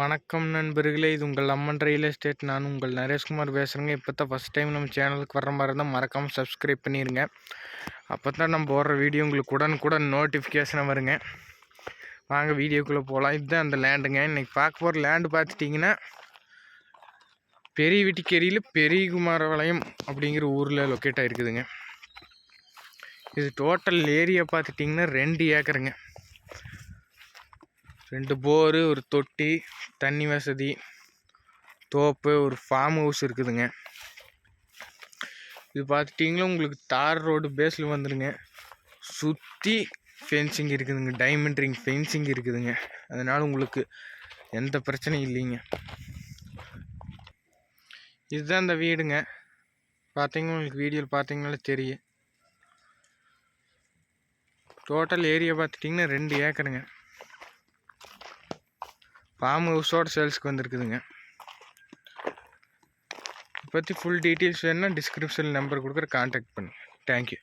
வணக்கம் நண்பர்களே. இது உங்கள் அம்மன் ரியல் எஸ்டேட். நான் உங்கள் நரேஷ்குமார் பேசுகிறேங்க இப்போ தான் ஃபஸ்ட் டைம் நம்ம சேனலுக்கு வர மாதிரி இருந்தால் மறக்காமல் சப்ஸ்கிரைப் பண்ணிடுங்க அப்போ தான் நம்ம போடுற வீடியோ உங்களுக்கு உடனுக்குடன் நோட்டிஃபிகேஷனாக வருங்க. வாங்க வீடியோக்குள்ளே போகலாம் இதுதான் அந்த லேண்டுங்க இன்றைக்கி பார்க்க போகிற லேண்டு பார்த்துட்டிங்கன்னா பெரிய வீட்டுக்கேரியில் பெரிய குமாரபாளையம் அப்படிங்கிற ஊரில் லொக்கேட் ஆகிருக்குதுங்க இது டோட்டல் ஏரியா பார்த்துட்டிங்கன்னா ரெண்டு ஏக்கருங்க. ரெண்டு போரு ஒரு தொட்டி தண்ணி வசதி தோப்பு ஒரு ஃபார்ம் ஹவுஸ் இருக்குதுங்க. இது பார்த்துட்டிங்களா? உங்களுக்கு தார் ரோடு பேஸில் வந்துடுங்க சுற்றி ஃபென்சிங் இருக்குதுங்க. டைமண்ட் ரிங் ஃபென்சிங் இருக்குதுங்க. அதனால் உங்களுக்கு எந்த பிரச்சனையும் இல்லைங்க. இதுதான் இந்த வீடுங்க. பார்த்தீங்கன்னா உங்களுக்கு வீடியோவில் பார்த்தீங்கனாலே தெரியும். டோட்டல் ஏரியா பார்த்துட்டிங்கன்னா ரெண்டு ஏக்கருங்க. ஃபார்ம் ஹவுஸோட சேல்ஸ்க்கு வந்திருக்குதுங்க. பற்றி ஃபுல் டீட்டெயில்ஸ் வேணுன்னா டிஸ்கிரிப்ஷன் நம்பர் கொடுக்குற கான்டாக்ட் பண்ணி தேங்க்யூ